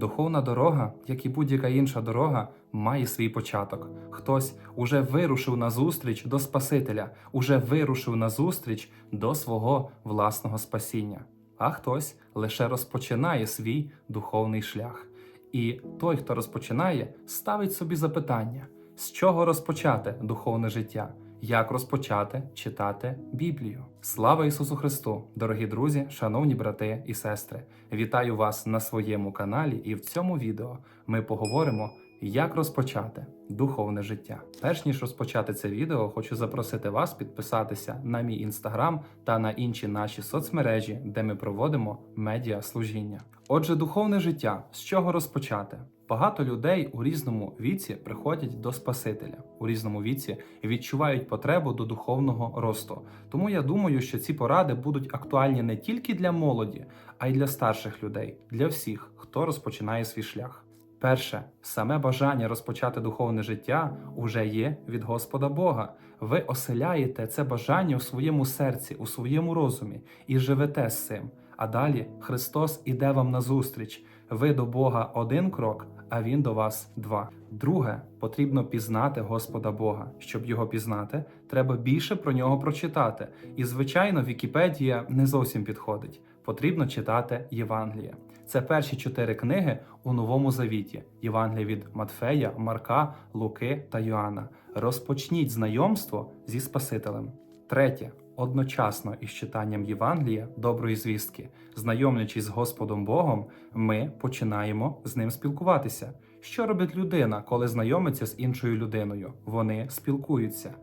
Духовна дорога, як і будь-яка інша дорога, має свій початок. Хтось уже вирушив на зустріч до Спасителя, уже вирушив на зустріч до свого власного спасіння, а хтось лише розпочинає свій духовний шлях. І той, хто розпочинає, ставить собі запитання, з чого розпочати духовне життя, як розпочати читати Біблію. Слава Ісусу Христу, дорогі друзі, шановні брати і сестри! Вітаю вас на своєму каналі, і в цьому відео ми поговоримо, як розпочати духовне життя. Перш ніж розпочати це відео, хочу запросити вас підписатися на мій інстаграм та на інші наші соцмережі, де ми проводимо медіа служіння. Отже, духовне життя з чого розпочати? Багато людей у різному віці приходять до Спасителя, у різному віці відчувають потребу до духовного росту. Тому я думаю, що ці поради будуть актуальні не тільки для молоді, а й для старших людей, для всіх, хто розпочинає свій шлях. Перше, саме бажання розпочати духовне життя уже є від Господа Бога. Ви оселяєте це бажання у своєму серці, у своєму розумі і живете з цим. А далі Христос іде вам назустріч. Ви до Бога один крок, а Він до вас два. Друге, потрібно пізнати Господа Бога. Щоб його пізнати, треба більше про нього прочитати. І, звичайно, Вікіпедія не зовсім підходить. Потрібно читати Євангеліє. Це перші чотири книги у Новому Завіті: Євангелія від Матфея, Марка, Луки та Йоанна. Розпочніть знайомство зі Спасителем. Третє. Одночасно із читанням Євангелія, доброї звістки, знайомлячись з Господом Богом, ми починаємо з ним спілкуватися. Що робить людина, коли знайомиться з іншою людиною? Вони спілкуються.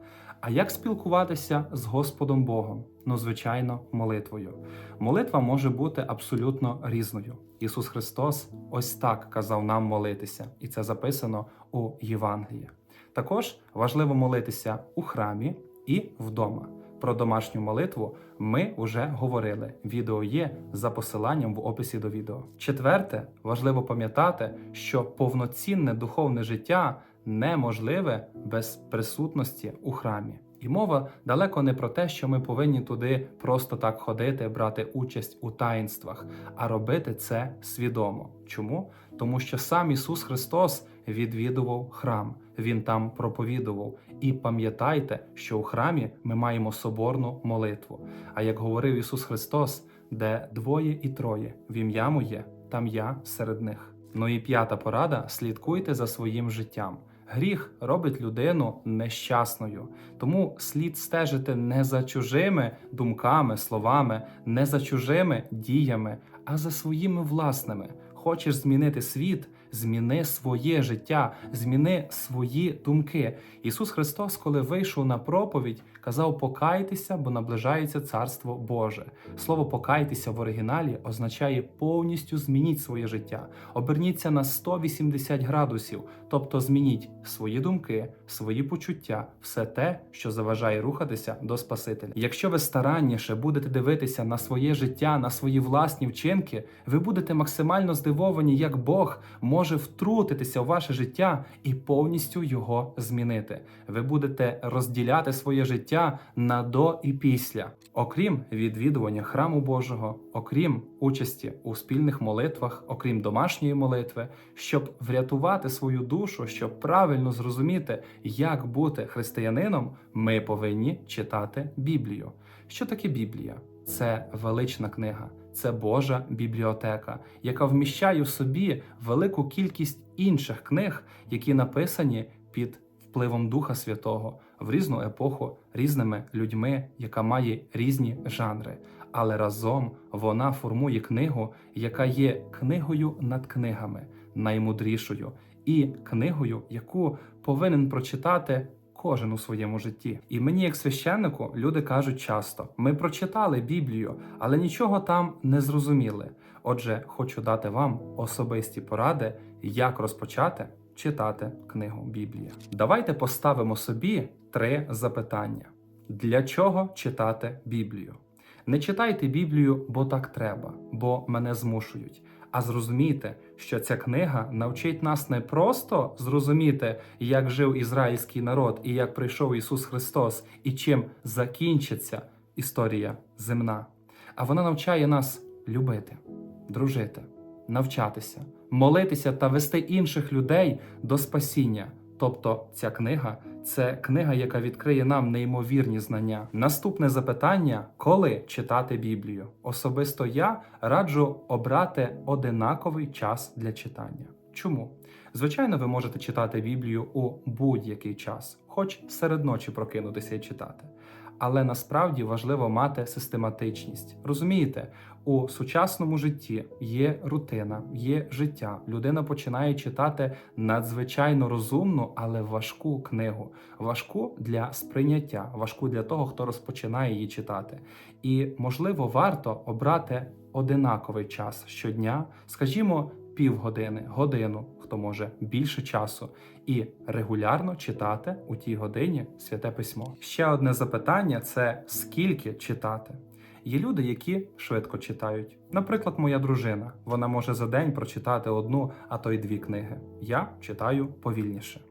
А як спілкуватися з Господом Богом? Ну, звичайно, молитвою. Молитва може бути абсолютно різною. Ісус Христос ось так казав нам молитися, і це записано у Євангелії. Також важливо молитися у храмі і вдома. Про домашню молитву ми вже говорили. Відео є за посиланням в описі до відео. Четверте, важливо пам'ятати, що повноцінне духовне життя неможливе без присутності у храмі. І мова далеко не про те, що ми повинні туди просто так ходити, брати участь у таїнствах, а робити це свідомо. Чому? Тому що сам Ісус Христос відвідував храм, Він там проповідував. І пам'ятайте, що у храмі ми маємо соборну молитву. А як говорив Ісус Христос, де двоє і троє в ім'я моє, там я серед них. Ну і п'ята порада: слідкуйте за своїм життям. Гріх робить людину нещасною, тому слід стежити не за чужими думками, словами, не за чужими діями, а за своїми власними. Хочеш змінити світ, зміни своє життя, зміни свої думки. Ісус Христос, коли вийшов на проповідь, казав: покайтеся, бо наближається Царство Боже. Слово покайтеся в оригіналі означає повністю змініть своє життя. Оберніться на 180 градусів, тобто змініть свої думки, свої почуття, все те, що заважає рухатися до Спасителя. Якщо ви старанніше будете дивитися на своє життя, на свої власні вчинки, ви будете максимально здивовані, як Бог може втрутитися у ваше життя і повністю його змінити. Ви будете розділяти своє життя на до і після, окрім відвідування храму Божого, окрім участі у спільних молитвах, окрім домашньої молитви, щоб врятувати свою душу, щоб правильно зрозуміти, як бути християнином, ми повинні читати Біблію. Що таке Біблія? Це велична книга, це Божа бібліотека, яка вміщає в собі велику кількість інших книг, які написані під впливом Духа Святого в різну епоху різними людьми, яка має різні жанри. Але разом вона формує книгу, яка є книгою над книгами, наймудрішою, і книгою, яку повинен прочитати кожен у своєму житті. І мені, як священнику, люди кажуть часто: ми прочитали Біблію, але нічого там не зрозуміли. Отже, хочу дати вам особисті поради, як розпочати читати книгу Біблія. Давайте поставимо собі три запитання: для чого читати Біблію? Не читайте Біблію, бо так треба, бо мене змушують. А зрозумійте, що ця книга навчить нас не просто зрозуміти, як жив ізраїльський народ і як прийшов Ісус Христос, і чим закінчиться історія земна, а вона навчає нас любити, дружити, навчатися, молитися та вести інших людей до спасіння. Тобто ця книга це книга, яка відкриє нам неймовірні знання. Наступне запитання: коли читати Біблію? Особисто я раджу обрати одинаковий час для читання. Чому? Звичайно, ви можете читати Біблію у будь-який час, хоч серед ночі прокинутися і читати. Але насправді важливо мати систематичність. Розумієте, у сучасному житті є рутина, є життя. Людина починає читати надзвичайно розумну, але важку книгу, важку для сприйняття, важку для того, хто розпочинає її читати. І можливо, варто обрати одинаковий час щодня, скажімо, півгодини, годину, хто може більше часу, і регулярно читати у тій годині святе письмо. Ще одне запитання: це скільки читати. Є люди, які швидко читають. Наприклад, моя дружина. Вона може за день прочитати одну, а то й дві книги. Я читаю повільніше.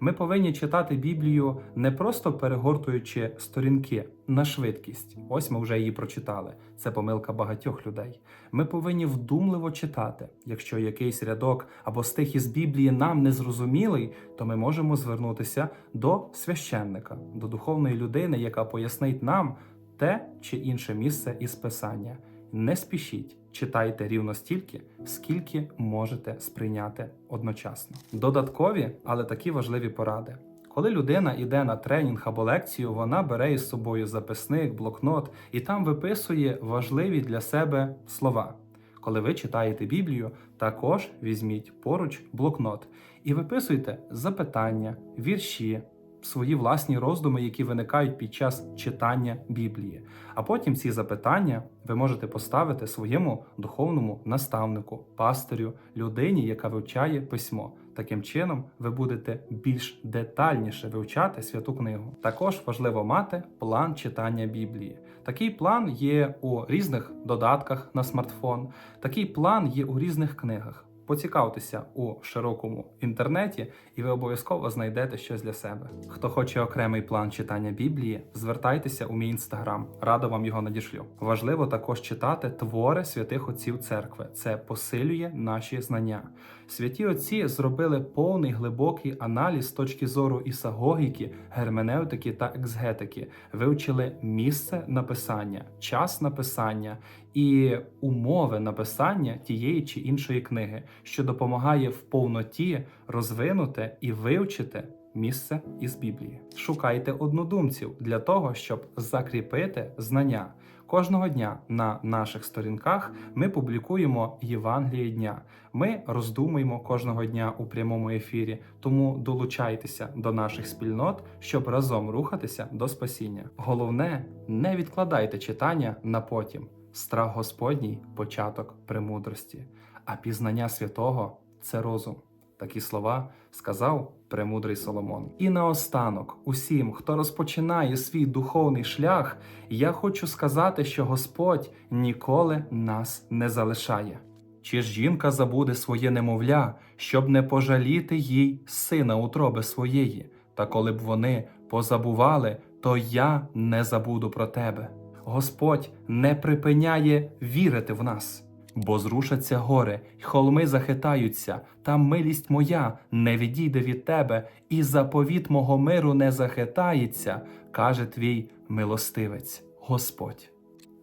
Ми повинні читати Біблію не просто перегортуючи сторінки на швидкість. Ось ми вже її прочитали. Це помилка багатьох людей. Ми повинні вдумливо читати. Якщо якийсь рядок або стих із Біблії нам не зрозумілий, то ми можемо звернутися до священника, до духовної людини, яка пояснить нам те чи інше місце із писання. Не спішіть, читайте рівно стільки, скільки можете сприйняти одночасно. Додаткові, але такі важливі поради. Коли людина йде на тренінг або лекцію, вона бере із собою записник, блокнот і там виписує важливі для себе слова. Коли ви читаєте Біблію, також візьміть поруч блокнот і виписуйте запитання, вірші, свої власні роздуми, які виникають під час читання Біблії. А потім ці запитання ви можете поставити своєму духовному наставнику, пастирю, людині, яка вивчає письмо. Таким чином, ви будете більш детальніше вивчати святу книгу. Також важливо мати план читання Біблії. Такий план є у різних додатках на смартфон, такий план є у різних книгах. Поцікавтеся у широкому інтернеті, і ви обов'язково знайдете щось для себе. Хто хоче окремий план читання Біблії, звертайтеся у мій інстаграм, радо вам його надішлю. Важливо також читати твори святих отців церкви. Це посилює наші знання. Святі отці зробили повний глибокий аналіз з точки зору ісагогіки, герменевтики та екзгетики, вивчили місце написання, час написання і умови написання тієї чи іншої книги, що допомагає в повноті розвинути і вивчити місце із Біблії. Шукайте однодумців для того, щоб закріпити знання. Кожного дня на наших сторінках ми публікуємо Євангеліє дня. Ми роздумуємо кожного дня у прямому ефірі, тому долучайтеся до наших спільнот, щоб разом рухатися до спасіння. Головне, не відкладайте читання на потім. Страх Господній початок премудрості, а пізнання святого це розум. Такі слова сказав премудрий Соломон. І наостанок, усім, хто розпочинає свій духовний шлях, я хочу сказати, що Господь ніколи нас не залишає. Чи ж жінка забуде своє немовля, щоб не пожаліти їй сина утроби своєї? Та коли б вони позабували, то я не забуду про тебе. Господь не припиняє вірити в нас. Бо зрушаться гори, й холми захитаються, та милість моя не відійде від тебе, і заповіт мого миру не захитається, каже твій милостивець, Господь.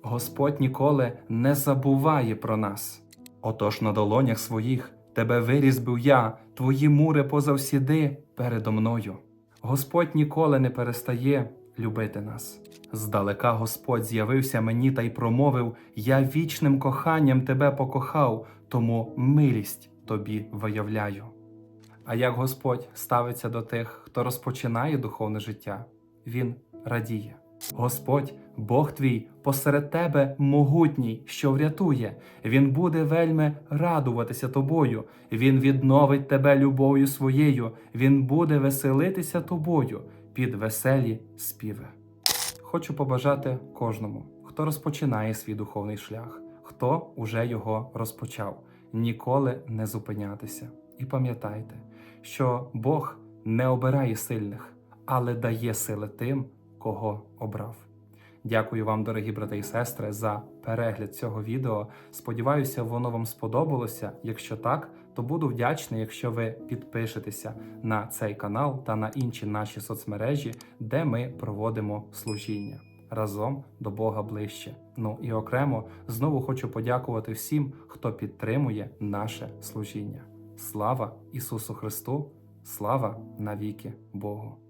Господь ніколи не забуває про нас. Отож на долонях своїх тебе вирізбив я, твої мури позавсіди передо мною. Господь ніколи не перестає любити нас. Здалека Господь з'явився мені та й промовив: Я вічним коханням тебе покохав, тому милість тобі виявляю. А як Господь ставиться до тих, хто розпочинає духовне життя, Він радіє. Господь, Бог твій, посеред тебе могутній, що врятує. Він буде вельми радуватися тобою. Він відновить тебе любов'ю своєю. Він буде веселитися тобою під веселі співи. Хочу побажати кожному, хто розпочинає свій духовний шлях, хто уже його розпочав, ніколи не зупинятися. І пам'ятайте, що Бог не обирає сильних, але дає сили тим, кого обрав. Дякую вам, дорогі брати і сестри, за перегляд цього відео. Сподіваюся, воно вам сподобалося. Якщо так, то буду вдячний, якщо ви підпишетеся на цей канал та на інші наші соцмережі, де ми проводимо служіння разом до Бога ближче. Ну і окремо знову хочу подякувати всім, хто підтримує наше служіння. Слава Ісусу Христу! Слава навіки Богу!